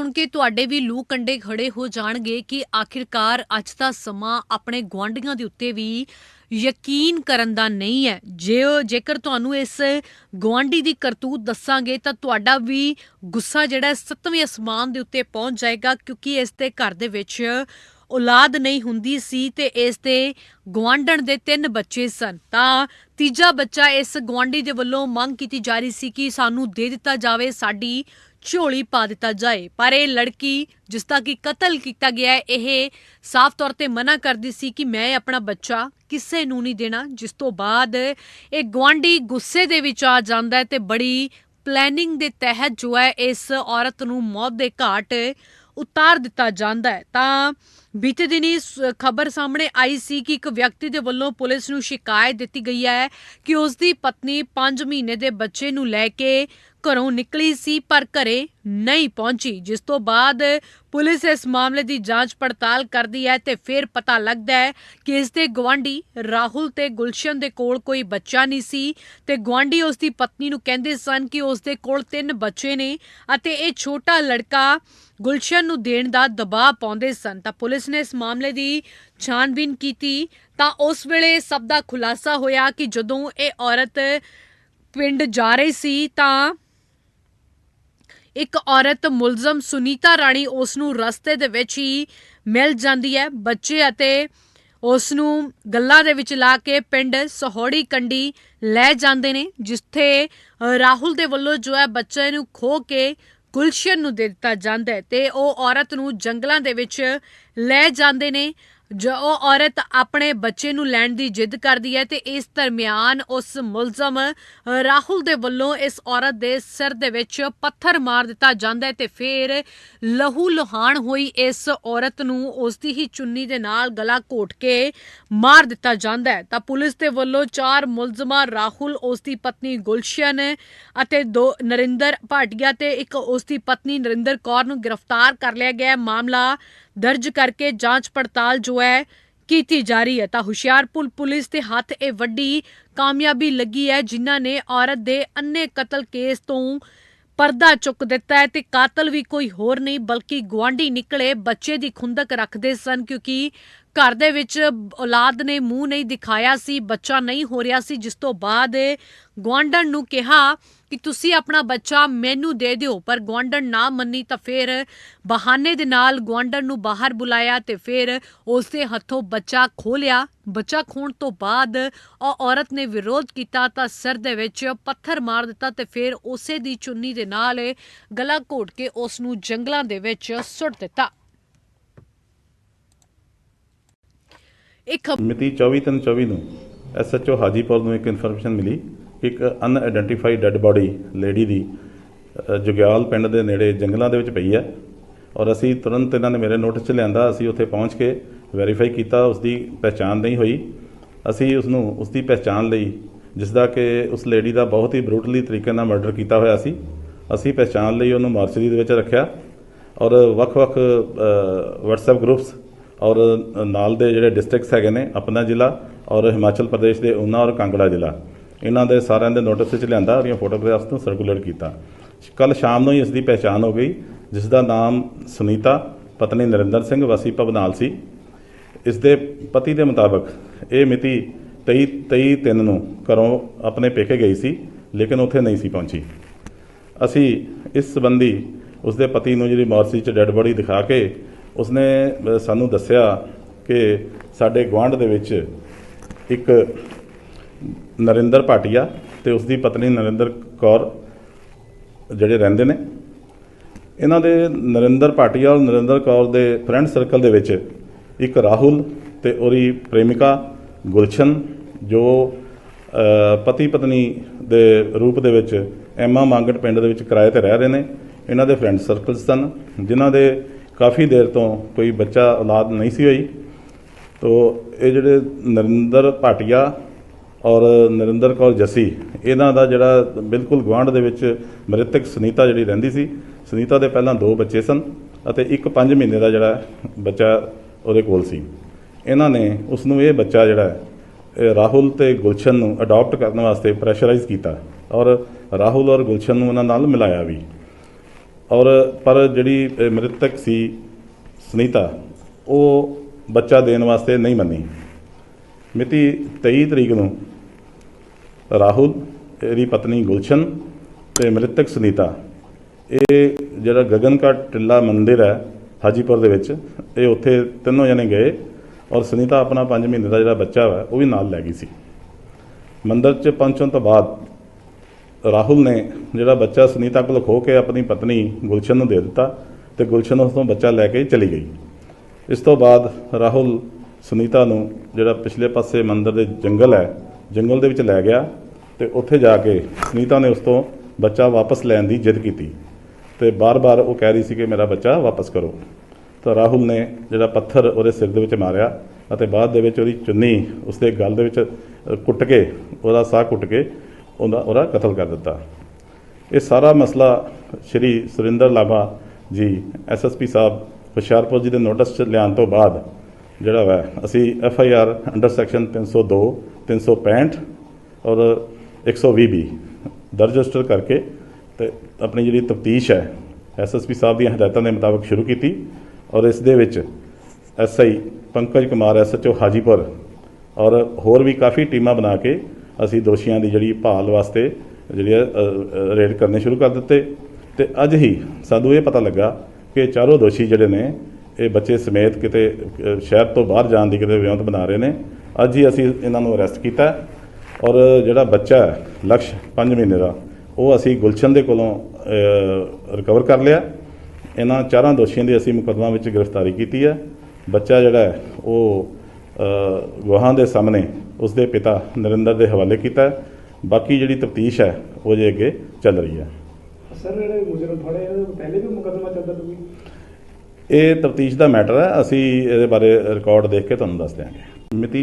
ਸੁਣ ਕੇ ਤੁਹਾਡੇ ਵੀ ਲੂ ਕੰਡੇ ਖੜੇ ਹੋ ਜਾਣਗੇ ਕਿ ਆਖਿਰਕਾਰ ਅੱਜ ਦਾ ਸਮਾਂ ਆਪਣੇ ਗੁਆਂਢੀਆਂ ਦੇ ਉੱਤੇ ਵੀ ਯਕੀਨ ਕਰਨ ਦਾ ਨਹੀਂ ਹੈ। ਜੇ ਜੇਕਰ ਤੁਹਾਨੂੰ ਇਸ ਗੁਆਂਢੀ ਦੀ ਕਰਤੂਤ ਦੱਸਾਂਗੇ ਤਾਂ ਤੁਹਾਡਾ ਵੀ ਗੁੱਸਾ ਜਿਹੜਾ ਸੱਤਵੇਂ ਅਸਮਾਨ ਦੇ ਉੱਤੇ ਪਹੁੰਚ ਜਾਏਗਾ, ਕਿਉਂਕਿ ਇਸ ਦੇ ਘਰ ਦੇ ਵਿੱਚ ਔਲਾਦ ਨਹੀਂ ਹੁੰਦੀ ਸੀ ਤੇ ਇਸ ਦੇ ਗੁਆਂਢਣ ਦੇ ਤਿੰਨ ਬੱਚੇ ਸਨ। ਤਾਂ ਤੀਜਾ ਬੱਚਾ ਇਸ ਗੁਆਂਢੀ ਦੇ ਵੱਲੋਂ ਮੰਗ ਕੀਤੀ ਜਾ ਰਹੀ ਸੀ ਕਿ ਸਾਨੂੰ ਦੇ ਦਿੱਤਾ ਜਾਵੇ, ਸਾਡੀ ਝੋਲੀ ਪਾ ਦਿੱਤਾ ਜਾਏ। ਪਰ ਇਹ ਲੜਕੀ, ਜਿਸ ਦਾ ਕਿ ਕਤਲ ਕੀਤਾ ਗਿਆ ਹੈ, ਇਹ ਸਾਫ਼ ਤੌਰ ਤੇ ਮਨਾ ਕਰਦੀ ਸੀ ਕਿ ਮੈਂ ਆਪਣਾ ਬੱਚਾ ਕਿਸੇ ਨੂੰ ਨਹੀਂ ਦੇਣਾ, ਜਿਸ ਤੋਂ ਬਾਅਦ ਇਹ ਗੁਆਂਢੀ ਗੁੱਸੇ ਦੇ ਵਿੱਚ ਆ ਜਾਂਦਾ ਹੈ ਤੇ ਬੜੀ ਪਲੈਨਿੰਗ ਦੇ ਤਹਿਤ ਜੋ ਹੈ, ਇਸ ਔਰਤ ਨੂੰ ਮੌਤ ਦੇ ਘਾਟ ਉਤਾਰ ਦਿੱਤਾ ਜਾਂਦਾ ਹੈ। ਤਾਂ ਬੀਤੇ ਦਿਨੀ ਖਬਰ ਸਾਹਮਣੇ ਆਈ ਸੀ ਕਿ ਇੱਕ ਵਿਅਕਤੀ ਦੇ ਵੱਲੋਂ ਪੁਲਿਸ ਨੂੰ ਸ਼ਿਕਾਇਤ ਦਿੱਤੀ ਗਈ ਹੈ ਕਿ ਉਸ ਦੀ ਪਤਨੀ 5 ਮਹੀਨੇ ਦੇ ਬੱਚੇ ਨੂੰ ਲੈ ਕੇ ਘਰੋਂ ਨਿਕਲੀ ਸੀ, ਪਰ ਘਰੇ ਨਹੀਂ ਪਹੁੰਚੀ, ਜਿਸ ਤੋਂ ਬਾਅਦ ਪੁਲਿਸ ਇਸ ਮਾਮਲੇ ਦੀ ਜਾਂਚ ਪੜਤਾਲ ਕਰਦੀ ਹੈ ਤੇ ਫਿਰ ਪਤਾ ਲੱਗਦਾ ਹੈ ਕਿ ਇਸ ਦੇ ਗਵਾਂਢੀ ਰਾਹੁਲ ਤੇ ਗੁਲਸ਼ਨ ਦੇ ਕੋਲ ਕੋਈ ਬੱਚਾ ਨਹੀਂ ਸੀ ਤੇ ਗਵਾਂਢੀ ਉਸ ਦੀ ਪਤਨੀ ਨੂੰ ਕਹਿੰਦੇ ਸਨ ਕਿ ਉਸ ਦੇ ਕੋਲ ਤਿੰਨ ਬੱਚੇ ਨੇ ਅਤੇ ਇਹ ਛੋਟਾ ਲੜਕਾ ਗੁਲਸ਼ਨ ਨੂੰ ਦੇਣ ਦਾ ਦਬਾਅ ਪਾਉਂਦੇ ਸਨ, ਤਾਂ ਪੁਲਿਸ ਨੇ ਇਸ ਮਾਮਲੇ ਦੀ ਛਾਨਬੀਨ ਕੀਤੀ ਤਾਂ ਉਸ ਵੇਲੇ ਸਭ ਦਾ ਖੁਲਾਸਾ ਹੋਇਆ ਕਿ ਜਦੋਂ ਇਹ ਔਰਤ ਪਿੰਡ ਜਾ ਰਹੀ ਸੀ ਤਾਂ ਇੱਕ ਔਰਤ ਮੁਲਜ਼ਮ ਸੁਨੀਤਾ ਰਾਣੀ ਉਸ ਨੂੰ ਰਸਤੇ ਦੇ ਵਿੱਚ ਹੀ ਮਿਲ ਜਾਂਦੀ ਹੈ। ਬੱਚੇ ਅਤੇ ਉਸ ਨੂੰ ਗੱਲਾਂ ਦੇ ਵਿੱਚ ਲਾ ਕੇ ਪਿੰਡ ਸਹੌੜੀ ਕੰਡੀ ਲੈ ਜਾਂਦੇ ਨੇ, ਜਿੱਥੇ ਰਾਹੁਲ ਦੇ ਵੱਲੋਂ ਜੋ ਹੈ ਬੱਚੇ ਨੂੰ ਖੋ ਕੇ ਗੁਲਸ਼ਨ ਨੂੰ ਦੇ ਦਿੱਤਾ ਜਾਂਦਾ ਹੈ ਤੇ ਉਹ ਔਰਤ ਨੂੰ ਜੰਗਲਾਂ ਦੇ ਵਿੱਚ ਲੈ ਜਾਂਦੇ ਨੇ। ਜੋ ਉਹ ਔਰਤ ਆਪਣੇ ਬੱਚੇ ਨੂੰ ਲੈਣ ਦੀ ਜਿੱਦ ਕਰਦੀ ਹੈ ਤੇ ਇਸ ਦਰਮਿਆਨ ਉਸ ਮੁਲਜ਼ਮ ਰਾਹੁਲ ਦੇ ਵੱਲੋਂ ਇਸ ਔਰਤ ਦੇ ਸਿਰ ਦੇ ਵਿੱਚ ਪੱਥਰ ਮਾਰ ਦਿੱਤਾ ਜਾਂਦਾ ਹੈ ਤੇ ਫਿਰ ਲਹੂ ਲੁਹਾਨ ਹੋਈ ਇਸ ਔਰਤ ਨੂੰ ਉਸ ਦੀ ਹੀ ਚੁੰਨੀ ਦੇ ਨਾਲ ਗਲਾ ਘੋਟ ਕੇ ਮਾਰ ਦਿੱਤਾ ਜਾਂਦਾ ਹੈ। ਤਾਂ ਪੁਲਿਸ ਦੇ ਵੱਲੋਂ ਚਾਰ ਮੁਲਜ਼ਮਾਂ, ਰਾਹੁਲ, ਉਸ ਦੀ ਪਤਨੀ ਗੁਲਸ਼ਨ ਅਤੇ ਦੋ ਨਰਿੰਦਰ ਭਾਟੀਆ ਤੇ ਇੱਕ ਉਸ ਦੀ ਪਤਨੀ ਨਰਿੰਦਰ ਕੌਰ ਨੂੰ ਗ੍ਰਿਫਤਾਰ ਕਰ ਲਿਆ ਗਿਆ। ਹੈ ਮਾਮਲਾ ਦਰਜ ਕਰਕੇ ਜਾਂਚ ਪੜਤਾਲ ਜੋ ਹੈ ਕੀਤੀ ਜਾ ਰਹੀ ਹੈ। ਤਾਂ ਹੁਸ਼ਿਆਰਪੁਰ ਪੁਲਿਸ ਦੇ ਹੱਥ ਇਹ ਵੱਡੀ ਕਾਮਯਾਬੀ ਲੱਗੀ ਹੈ, ਜਿਨ੍ਹਾਂ ਨੇ ਔਰਤ ਦੇ ਅੰਨੇ ਕਤਲ ਕੇਸ ਤੋਂ ਪਰਦਾ ਚੁੱਕ ਦਿੱਤਾ ਹੈ ਤੇ ਕਾਤਲ ਵੀ ਕੋਈ ਹੋਰ ਨਹੀਂ, ਬਲਕਿ ਗਵਾਂਢੀ ਨਿਕਲੇ ਬੱਚੇ ਦੀ ਖੁੰਦਕ ਰੱਖਦੇ ਸਨ, ਕਿਉਂਕਿ ਘਰ ਦੇ ਵਿੱਚ ਔਲਾਦ ਨੇ ਮੂੰਹ ਨਹੀਂ ਦਿਖਾਇਆ ਸੀ, ਬੱਚਾ ਨਹੀਂ ਹੋ ਰਿਹਾ ਸੀ। ਜਿਸ ਤੋਂ ਬਾਅਦ ਗਵਾਂਢਣ ਨੂੰ ਕਿਹਾ ਕਿ ਤੁਸੀਂ ਆਪਣਾ ਬੱਚਾ ਮੈਨੂੰ ਦੇ ਦਿਓ, ਪਰ ਗਵਾਂਢਣ ਨਾ ਮੰਨੀ ਤਾਂ ਫਿਰ ਬਹਾਨੇ ਦੇ ਨਾਲ ਗਵਾਂਢਣ ਨੂੰ ਬਾਹਰ ਬੁਲਾਇਆ ਤੇ ਫਿਰ ਉਸ ਦੇ ਹੱਥੋਂ ਬੱਚਾ ਖੋਹ ਲਿਆ ਬੱਚਾ ਖੋਣ ਤੋਂ ਬਾਅਦ ਉਹ ਔਰਤ ਨੇ ਵਿਰੋਧ ਕੀਤਾ ਤਾਂ ਸਿਰ ਦੇ ਵਿੱਚ ਪੱਥਰ ਮਾਰ ਦਿੱਤਾ ਤੇ ਫਿਰ ਉਸੇ ਦੀ ਚੁੰਨੀ ਦੇ ਨਾਲ ਗਲਾ ਘੋਟ ਕੇ ਉਸ ਨੂੰ ਜੰਗਲਾਂ ਦੇ ਵਿੱਚ ਸੁੱਟ ਦਿੱਤਾ। ਇੱਕ ਮਿਤੀ 24/3/24 ਨੂੰ ਐਸਐਚਓ ਹਾਜੀਪੁਰ ਨੂੰ ਇੱਕ ਇਨਫੋਰਮੇਸ਼ਨ ਮਿਲੀ। ਇੱਕ ਅਨਆਇਡੈਂਟੀਫਾਈਡ ਡੈੱਡ ਬਾਡੀ ਲੇਡੀ ਦੀ ਜੁਗਿਆਲ ਪਿੰਡ ਦੇ ਨੇੜੇ ਜੰਗਲਾਂ ਦੇ ਵਿੱਚ ਪਈ ਹੈ ਔਰ ਅਸੀਂ ਤੁਰੰਤ ਇਹਨਾਂ ਨੇ ਮੇਰੇ ਨੋਟਿਸ 'ਚ ਲਿਆਂਦਾ, ਅਸੀਂ ਉੱਥੇ ਪਹੁੰਚ ਕੇ ਵੈਰੀਫਾਈ ਕੀਤਾ ਉਸ ਦੀ ਪਹਿਚਾਣ ਨਹੀਂ ਹੋਈ। ਅਸੀਂ ਉਸ ਨੂੰ ਉਸ ਦੀ ਪਹਿਚਾਣ ਲਈ ਜਿਸ ਦਾ ਕਿ ਉਸ ਲੇਡੀ ਦਾ ਬਹੁਤ ਹੀ ਬਰੂਟਲੀ ਤਰੀਕੇ ਨਾਲ ਮਰਡਰ ਕੀਤਾ ਹੋਇਆ ਸੀ, ਅਸੀਂ ਪਹਿਚਾਣ ਲਈ ਉਹਨੂੰ ਮਾਰਚਰੀ ਦੇ ਵਿੱਚ ਰੱਖਿਆ ਔਰ ਵੱਖ-ਵੱਖ WhatsApp ਗਰੁੱਪਸ ਔਰ ਨਾਲ ਦੇ ਜਿਹੜੇ ਡਿਸਟ੍ਰਿਕਟਸ ਹੈਗੇ ਨੇ, ਆਪਣਾ ਜ਼ਿਲ੍ਹਾ ਔਰ ਹਿਮਾਚਲ ਪ੍ਰਦੇਸ਼ ਦੇ ਉਨਾ ਔਰ ਕਾਂਗੜਾ ਜ਼ਿਲ੍ਹਾ। ਇਹਨਾਂ ਦੇ ਸਾਰਿਆਂ ਦੇ ਨੋਟਿਸ ਵਿੱਚ ਲਿਆਂਦਾ ਔਰ ਇਹ ਫੋਟੋਗ੍ਰਾਫਸ ਨੂੰ ਸਰਕੂਲੇਟ ਕੀਤਾ। ਕੱਲ ਸ਼ਾਮ ਨੂੰ ਹੀ ਇਸ ਦੀ ਪਹਿਚਾਣ ਹੋ ਗਈ, ਜਿਸ ਦਾ ਨਾਮ ਸੁਨੀਤਾ, ਪਤਨੀ ਨਰਿੰਦਰ ਸਿੰਘ, ਵਾਸੀ ਭਵਨਾਲ ਸੀ। ਇਸ ਦੇ ਪਤੀ ਦੇ ਮੁਤਾਬਕ ਇਹ ਮਿਤੀ 23 23 ਤਿੰਨ ਨੂੰ ਘਰੋਂ ਆਪਣੇ ਪੇਕੇ ਗਈ ਸੀ, ਲੇਕਿਨ ਉੱਥੇ ਨਹੀਂ ਸੀ ਪਹੁੰਚੀ। ਅਸੀਂ ਇਸ ਸੰਬੰਧੀ ਉਸ ਦੇ ਪਤੀ ਨੂੰ ਜਿਹੜੀ ਮੋਰਚੀ 'ਚ ਡੈੱਡ ਬੋਡੀ ਦਿਖਾ ਕੇ ਉਸਨੇ ਸਾਨੂੰ ਦੱਸਿਆ ਕਿ ਸਾਡੇ ਗੁਆਂਢ ਦੇ ਵਿੱਚ ਇੱਕ ਨਰਿੰਦਰ ਭਾਟੀਆ ਤੇ ਉਸ ਦੀ ਪਤਨੀ ਨਰਿੰਦਰ ਕੌਰ ਜਿਹੜੇ ਰਹਿੰਦੇ ਨੇ। ਇਹਨਾਂ ਦੇ ਨਰਿੰਦਰ ਭਾਟੀਆ ਔਰ ਨਰਿੰਦਰ ਕੌਰ ਦੇ ਫਰੈਂਡ ਸਰਕਲ ਦੇ ਵਿੱਚ ਇੱਕ ਰਾਹੁਲ ਤੇ ਉਹਦੀ ਪ੍ਰੇਮਿਕਾ ਗੁਲਸ਼ਨ, ਜੋ ਪਤੀ ਪਤਨੀ ਦੇ ਰੂਪ ਦੇ ਵਿੱਚ ਐਮਾ ਮੰਗਟ ਪਿੰਡ ਦੇ ਵਿੱਚ ਕਿਰਾਏ ਤੇ ਰਹਿ ਰਹੇ ਨੇ। ਇਹਨਾਂ ਦੇ ਫਰੈਂਡ ਸਰਕਲਸ ਸਨ, ਜਿਨ੍ਹਾਂ ਦੇ ਕਾਫੀ ਦੇਰ ਤੋਂ ਕੋਈ ਬੱਚਾ ਔਲਾਦ ਨਹੀਂ ਸੀ ਹੋਈ। ਤੋ ਇਹ ਜਿਹੜੇ ਨਰਿੰਦਰ ਭਾਟੀਆ ਔਰ ਨਰਿੰਦਰ ਕੌਰ ਜੱਸੀ, ਇਹਨਾਂ ਦਾ ਜਿਹੜਾ ਬਿਲਕੁਲ ਗੁਆਂਢ ਦੇ ਵਿੱਚ ਮ੍ਰਿਤਕ ਸੁਨੀਤਾ ਜਿਹੜੀ ਰਹਿੰਦੀ ਸੀ, ਸੁਨੀਤਾ ਦੇ ਪਹਿਲਾਂ ਦੋ ਬੱਚੇ ਸਨ ਅਤੇ ਇੱਕ 5 ਮਹੀਨੇ ਦਾ ਜਿਹੜਾ ਬੱਚਾ ਉਹਦੇ ਕੋਲ ਸੀ। ਇਹਨਾਂ ਨੇ ਉਸ ਨੂੰ ਇਹ ਬੱਚਾ ਜਿਹੜਾ ਇਹ ਰਾਹੁਲ ਤੇ ਗੁਲਸ਼ਨ ਨੂੰ ਅਡਾਪਟ ਕਰਨ ਵਾਸਤੇ ਪ੍ਰੈਸ਼ਰਾਈਜ਼ ਕੀਤਾ ਔਰ ਰਾਹੁਲ ਔਰ ਗੁਲਸ਼ਨ ਨੂੰ ਉਹਨਾਂ ਨਾਲ ਮਿਲਾਇਆ ਵੀ। ਔਰ ਪਰ ਜਿਹੜੀ ਮ੍ਰਿਤਕ ਸੀ ਸੁਨੀਤਾ, ਉਹ ਬੱਚਾ ਦੇਣ ਵਾਸਤੇ ਨਹੀਂ ਮੰਨੀ। ਮਿਤੀ 23 ਤਰੀਕ ਨੂੰ ਰਾਹੁਲ, ਇਹਦੀ ਪਤਨੀ ਗੁਲਸ਼ਨ ਤੇ ਮ੍ਰਿਤਕ ਸੁਨੀਤਾ, ਇਹ ਜਿਹੜਾ ਗਗਨਕਟ ਟਿੱਲਾ ਮੰਦਿਰ ਹੈ ਹਾਜੀਪੁਰ ਦੇ ਵਿੱਚ, ਇਹ ਉੱਥੇ ਤਿੰਨੋਂ ਜਣੇ ਗਏ ਔਰ ਸੁਨੀਤਾ ਆਪਣਾ 5 ਮਹੀਨੇ ਦਾ ਜਿਹੜਾ ਬੱਚਾ ਵਾ, ਉਹ ਵੀ ਨਾਲ ਲੈ ਗਈ ਸੀ। ਮੰਦਿਰ 'ਚ ਪਹੁੰਚਣ ਤੋਂ ਬਾਅਦ ਰਾਹੁਲ ਨੇ ਜਿਹੜਾ ਬੱਚਾ ਸੁਨੀਤਾ ਕੋਲ ਖੋ ਕੇ ਆਪਣੀ ਪਤਨੀ ਗੁਲਸ਼ਨ ਨੂੰ ਦੇ ਦਿੱਤਾ ਤੇ ਗੁਲਸ਼ਨ ਉਸ ਤੋਂ ਬੱਚਾ ਲੈ ਕੇ ਚਲੀ ਗਈ। ਇਸ ਤੋਂ ਬਾਅਦ ਰਾਹੁਲ ਸੁਨੀਤਾ ਨੂੰ ਜਿਹੜਾ ਪਿਛਲੇ ਪਾਸੇ ਮੰਦਰ ਦੇ ਜੰਗਲ ਹੈ, ਜੰਗਲ ਦੇ ਵਿੱਚ ਲੈ ਗਿਆ ਤੇ ਉੱਥੇ ਜਾ ਕੇ ਸੁਨੀਤਾ ਨੇ ਉਸ ਤੋਂ ਬੱਚਾ ਵਾਪਸ ਲੈਣ ਦੀ ਜਿੱਦ ਕੀਤੀ ਤੇ ਬਾਰ-ਬਾਰ ਉਹ ਕਹਿ ਰਹੀ ਸੀ ਕਿ ਮੇਰਾ ਬੱਚਾ ਵਾਪਸ ਕਰੋ। ਤਾਂ ਰਾਹੁਲ ਨੇ ਜਿਹੜਾ ਪੱਥਰ ਉਹਦੇ ਸਿਰ ਦੇ ਵਿੱਚ ਮਾਰਿਆ ਅਤੇ ਬਾਅਦ ਦੇ ਵਿੱਚ ਉਹਦੀ ਚੁੰਨੀ ਉਸਦੇ ਗਲ ਦੇ ਵਿੱਚ ਕੁੱਟ ਕੇ, ਉਹਦਾ ਸਾਹ ਕੁੱਟ ਕੇ ਉਹਦਾ ਉਹਦਾ ਕਤਲ ਕਰ ਦਿੱਤਾ। ਇਹ ਸਾਰਾ ਮਸਲਾ ਸ਼੍ਰੀ ਸੁਰਿੰਦਰ ਲਾਭਾ ਜੀ ਐਸਐਸਪੀ ਸਾਹਿਬ, ਹੁਸ਼ਿਆਰਪੁਰ ਜੀ ਦੇ ਨੋਟਿਸ 'ਚ ਲਿਆਉਣ ਤੋਂ ਬਾਅਦ ਜਿਹੜਾ ਵਾ, ਅਸੀਂ F I R under section 302 365 ਔਰ 120 ਬੀ ਦਰਜ ਰਜਿਸਟਰ ਕਰਕੇ ਤੇ ਆਪਣੀ ਜਿਹੜੀ ਤਫਤੀਸ਼ ਹੈ ਐਸਐਸਪੀ ਸਾਹਿਬ ਦੀਆਂ ਹਦਾਇਤਾਂ ਦੇ ਮੁਤਾਬਕ ਸ਼ੁਰੂ ਕੀਤੀ ਔਰ ਇਸ ਦੇ ਵਿੱਚ ਐਸਆਈ ਪੰਕਜ ਕੁਮਾਰ ਐਸਐਚਓ ਹਾਜੀਪੁਰ ਔਰ ਹੋਰ ਵੀ ਕਾਫੀ ਟੀਮਾਂ ਬਣਾ ਕੇ ਅਸੀਂ ਦੋਸ਼ੀਆਂ ਦੀ ਜਿਹੜੀ ਭਾਲ ਵਾਸਤੇ ਜਿਹੜੀ ਹੈ, ਰੇਡ ਕਰਨੇ ਸ਼ੁਰੂ ਕਰ ਦਿੱਤੇ। ਤੇ ਅੱਜ ਹੀ ਸਾਨੂੰ ਇਹ ਪਤਾ ਲੱਗਾ ਕਿ ਚਾਰੋਂ ਦੋਸ਼ੀ ਜਿਹੜੇ ਨੇ ਇਹ ਬੱਚੇ ਸਮੇਤ ਕਿਤੇ ਸ਼ਹਿਰ ਤੋਂ ਬਾਹਰ ਜਾਣ ਦੀ ਕਿਤੇ ਵਿਉਂਤ ਬਣਾ ਰਹੇ ਨੇ। ਅੱਜ ਹੀ ਅਸੀਂ ਇਹਨਾਂ ਨੂੰ ਅਰੈਸਟ ਕੀਤਾ ਔਰ ਜਿਹੜਾ ਬੱਚਾ ਹੈ ਲਕਸ਼ 5 ਮਹੀਨੇ ਦਾ ਉਹ ਅਸੀਂ ਗੁਲਸ਼ਨ ਦੇ ਕੋਲੋਂ ਰਿਕਵਰ ਕਰ ਲਿਆ। ਇਹਨਾਂ ਚਾਰਾਂ ਦੋਸ਼ੀਆਂ ਦੀ ਅਸੀਂ ਮੁਕੱਦਮਾ ਵਿੱਚ ਗ੍ਰਿਫਤਾਰੀ ਕੀਤੀ ਹੈ। ਬੱਚਾ ਜਿਹੜਾ ਹੈ ਉਹ ਅ, ਗਵਾਹਾਂ ਦੇ ਸਾਹਮਣੇ ਉਸਦੇ ਪਿਤਾ ਨਰਿੰਦਰ ਦੇ ਹਵਾਲੇ ਕੀਤਾ। ਬਾਕੀ ਜਿਹੜੀ ਤਫਤੀਸ਼ ਹੈ ਉਹ ਜੇ ਅੱਗੇ ਚੱਲ ਰਹੀ ਹੈ। ਸਰ ਜਿਹੜੇ ਮੁਜਰਮ ਫੜੇ ਦਾ ਪਹਿਲੇ ਵੀ ਮੁਕੱਦਮਾ ਚੱਲਦਾ ਕੋਈ ਇਹ ਤਫਤੀਸ਼ ਦਾ ਮੈਟਰ ਹੈ। ਅਸੀਂ ਇਹਦੇ ਬਾਰੇ ਰਿਕਾਰਡ ਦੇਖ ਕੇ ਤੁਹਾਨੂੰ ਦੱਸ ਦਿਆਂਗੇ। ਮਿਤੀ